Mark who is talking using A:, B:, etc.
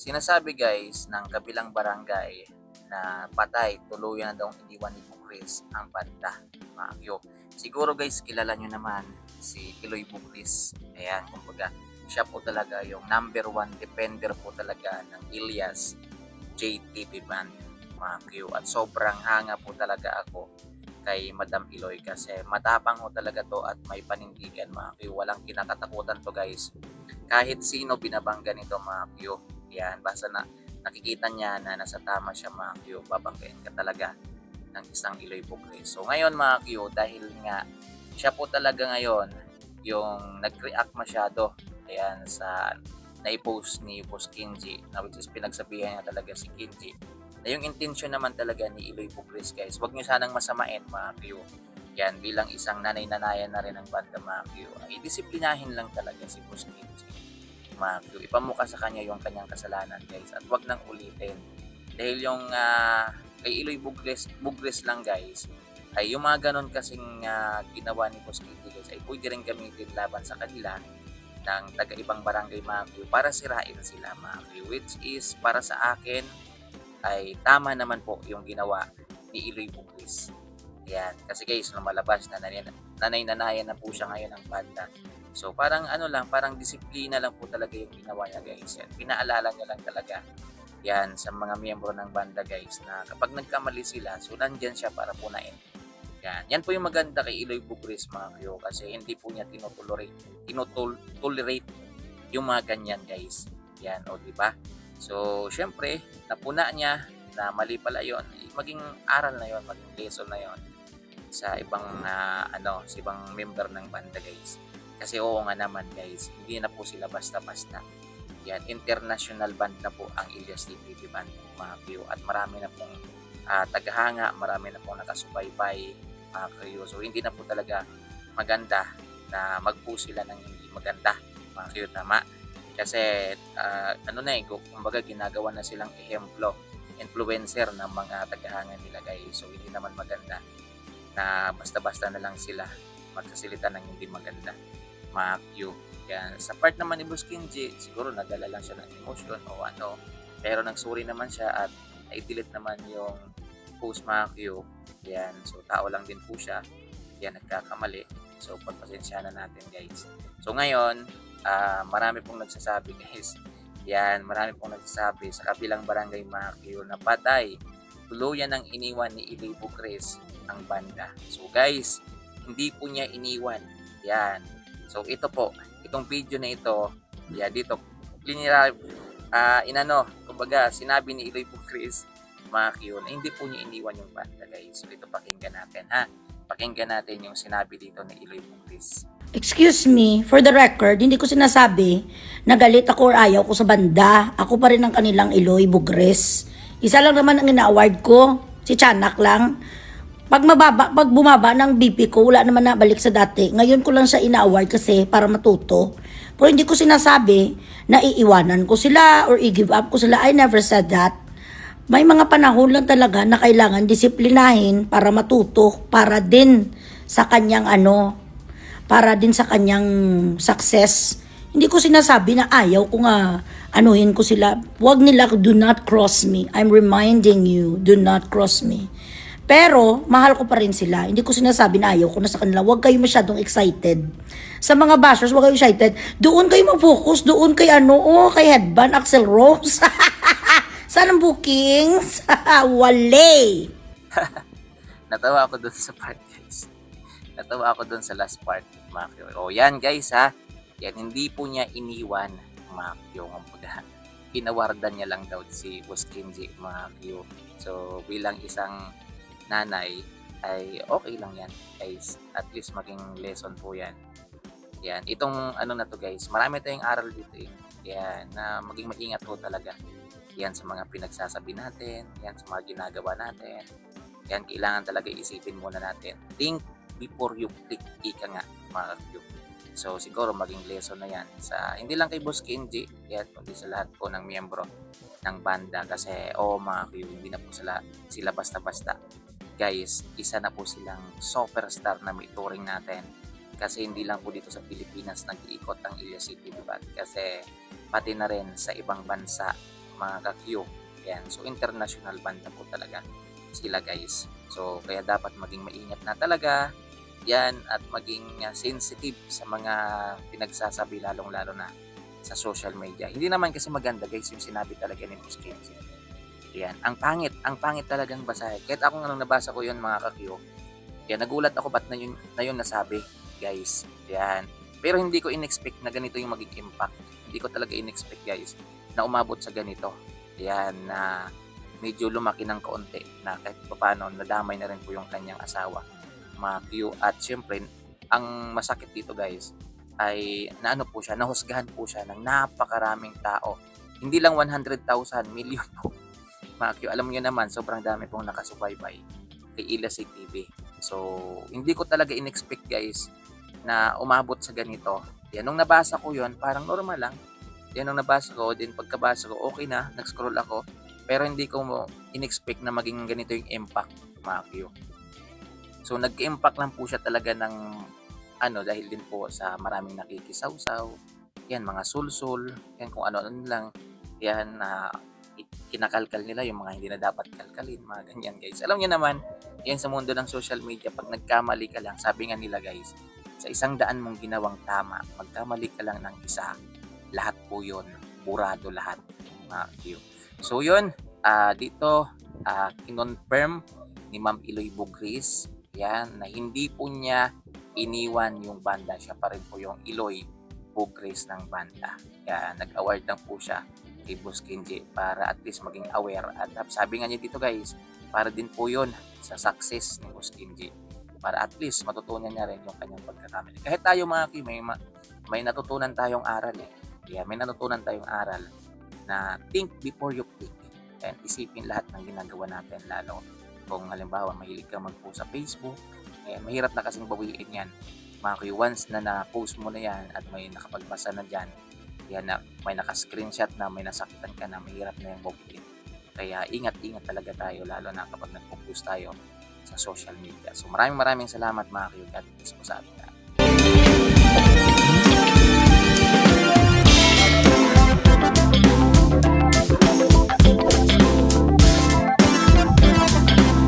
A: Sinasabi guys ng kabilang barangay na patay, tuluyan na daw iniwan ni Bukris ang banda. Makyo. Siguro guys, kilala nyo naman si Eloy Bukris. Ayan, kumbaga, siya po talaga yung number one defender po talaga ng Ilyas JTV Band. Makyo. At sobrang hanga po talaga ako kay Madam Eloy kasi matapang ho talaga to at may panindigan mga. Walang kinakatakutan to guys. Kahit sino binabangga nito mga. Yan, basta na nakikita niya na nasa tama siya mga Q. Babanggain ka talaga ng isang Eloy Bukre. So ngayon mga Q, dahil nga siya po talaga ngayon yung nag-react masyado ayan sa na-post ni Boss Kinji na which is pinagsabihan niya talaga si Kinji na yung intention naman talaga ni Eloy Bugres guys, wag nyo sanang masamain mga Q. Yan, bilang isang nanay-nanayan na rin ng banda mga Q, ay disiplinahin lang talaga si Boss Kinji. Mga Q, ipamuka sa kanya yung kanyang kasalanan guys at wag nang ulitin. Dahil yung ah, kay Eloy Bugres, Bugres lang guys, ay yung mga ganon kasing ah, ginawa ni Boss Kinji guys, ay pwede rin gamitin laban sa kanila ng taga-ibang barangay Q para sirain sila Q, which is para sa akin ay tama naman po yung ginawa ni Eloy Bugris. Ayan. Kasi guys, lumalabas na nanay, nanay-nanayan na po siya ngayon ng banda. So parang ano lang, parang disiplina lang po talaga yung ginawa niya guys. Yan. Pinaalala niya lang talaga yan sa mga miyembro ng banda guys na kapag nagkamali sila, so nandyan siya para punain. Yan. Yan po yung maganda kay Eloy Bugris mga kayo kasi hindi po niya tinutolerate, tinutolerate yung mga ganyan guys. Yan, o di ba? So, syempre, napuna niya na mali pala yon maging aral na yon maging lesson na yon sa ibang ah, ano sa ibang member ng banda guys. Kasi oo nga naman guys hindi na po sila basta-basta. Yan international band na po ang Ilyas TPP band mga kayo at marami na pong ah, tagahanga marami na pong nakasubaybay mga kayo so hindi na po talaga maganda na magpo sila ng hindi maganda mga kayo tama? Kasi ah, ano na eh, kumbaga ginagawa na silang ehemplo, influencer ng mga tagahanga nila guys. So hindi naman maganda na basta-basta na lang sila magsasalita ng hindi maganda. Q. Yan. Sa part naman ni Boss Kinji, siguro nadala lang siya ng emotion o ano. Pero nagsuri naman siya at i-delete naman yung post Q. Yan. So tao lang din po siya. Yan, nagkakamali. So pagpasensya na natin guys. So ngayon, ah marami pong nagsasabi guys. Yan, marami pong nagsasabi sa kabilang barangay Makio na patay. Tuluyan ang iniwan ni Ili Bukres ang banda. So guys, hindi po niya iniwan. Yan. So ito po, itong video na ito, yeah, dito, linira, ah inano, kumbaga, sinabi ni Ili Bukres Makio na hindi po niya iniwan yung banda guys. So ito pakinggan natin ha. Pakinggan natin yung sinabi dito ni Ili Bukres.
B: Excuse me, for the record, hindi ko sinasabi na galit ako or ayaw ko sa banda. Ako pa rin ang kanilang Eloy Bugres. Isa lang naman ang ina-award ko, si Chanak lang. Pag, mababa, pag bumaba ng BP ko, wala naman nabalik sa dati. Ngayon ko lang siya ina-award kasi para matuto. Pero hindi ko sinasabi na iiwanan ko sila or i-give up ko sila. I never said that. May mga panahon lang talaga na kailangan disiplinahin para matuto, para din sa kanyang ano, para din sa kanyang success. Hindi ko sinasabi na ayaw ko nga anuhin ko sila. Huwag nila, do not cross me. I'm reminding you, do not cross me. Pero, mahal ko pa rin sila. Hindi ko sinasabi na ayaw ko na sa kanila. Huwag kayo masyadong excited. Sa mga bashers, huwag kayo excited. Doon kayo mag-focus. Doon kay ano, oh, kay Headband, Axel Rose. Saan ang bookings? Wale!
A: natawa ako dun sa part guys. Natawa ako dun sa last part, Makyo. O yan guys ha. Yan, hindi po niya iniwan, Makyo. Kumbaga, pinawardan niya lang daw si Boss Kenji, Makyo. So, bilang isang nanay, ay okay lang yan, guys. At least maging lesson po yan. Yan, itong ano na to guys, marami tayong aral dito eh. Yan, na maging maingat po talaga. Yan sa mga pinagsasabi natin, yan sa mga ginagawa natin. Yan, kailangan talaga isipin muna natin. Think before you click, ika nga, mga kapyo. So, siguro maging lesson na yan sa, hindi lang kay Boss Kenji, yan, kundi sa lahat po ng miyembro ng banda. Kasi, oo oh, mga kapyo, hindi na po sila, sila basta-basta. Guys, isa na po silang superstar na may touring natin. Kasi hindi lang po dito sa Pilipinas nag-iikot ang Ilyas City Band. Kasi, pati na rin sa ibang bansa, mga ka-Q. Yan. So, international banda po talaga sila guys. So, kaya dapat maging maingat na talaga yan at maging uh, sensitive sa mga pinagsasabi lalong-lalo na sa social media. Hindi naman kasi maganda guys yung sinabi talaga ni Boss Kenzie. Yan. Ang pangit, ang pangit talagang basahin. Kahit ako nga nabasa ko yun mga kakyo, kaya nagulat ako ba't na yun, na yun nasabi guys. Yan. Pero hindi ko in-expect na ganito yung magiging impact. Hindi ko talaga in-expect guys na umabot sa ganito. Yan na medyo lumaki ng kaunti na kahit paano nadamay na rin po yung kanyang asawa Q at syempre ang masakit dito guys ay naano po siya nahusgahan po siya ng napakaraming tao. Hindi lang 100,000 million po. Q alam niyo naman sobrang dami pong nakasubaybay kay Ilasig TV so hindi ko talaga in-expect guys na umabot sa ganito. Yan nung nabasa ko yon parang normal lang. Yan nung nabasa ko din pagkabasa ko okay na nag-scroll ako. Pero hindi ko in-expect na maging ganito yung impact Q So nag-impact lang po siya talaga ng ano dahil din po sa maraming nakikisawsaw, yan mga sulsul, yan kung ano-ano lang, yan na kinakalkal nila yung mga hindi na dapat kalkalin, mga ganyan guys. Alam niyo naman, yan sa mundo ng social media, pag nagkamali ka lang, sabi nga nila guys, sa isang daan mong ginawang tama, magkamali ka lang ng isa, lahat po yun, burado lahat. Mga Q. So yun, ah, dito, uh, kinonfirm ni Ma'am Iloy Bugris yan, na hindi po niya iniwan yung banda. Siya pa rin po yung Iloy Bugres ng banda. Kaya nag-award lang po siya kay Boss Kenji para at least maging aware. At sabi nga niya dito guys, para din po yun sa success ni Boss Kenji. Para at least matutunan niya rin yung kanyang pagkakamali. Kahit tayo mga ki, may, may natutunan tayong aral eh. Kaya may natutunan tayong aral na think before you click. And isipin lahat ng ginagawa natin lalo kung halimbawa mahilig ka mag-post sa Facebook, eh, mahirap na kasing bawiin yan. Mga kuy, once na na-post mo na yan at may nakapagbasa na dyan, yan na, may naka-screenshot na, may nasaktan ka na, mahirap na yung bawiin. Kaya ingat-ingat talaga tayo, lalo na kapag nag-post tayo sa social media. So maraming maraming salamat mga kuy. God bless po sa lahat.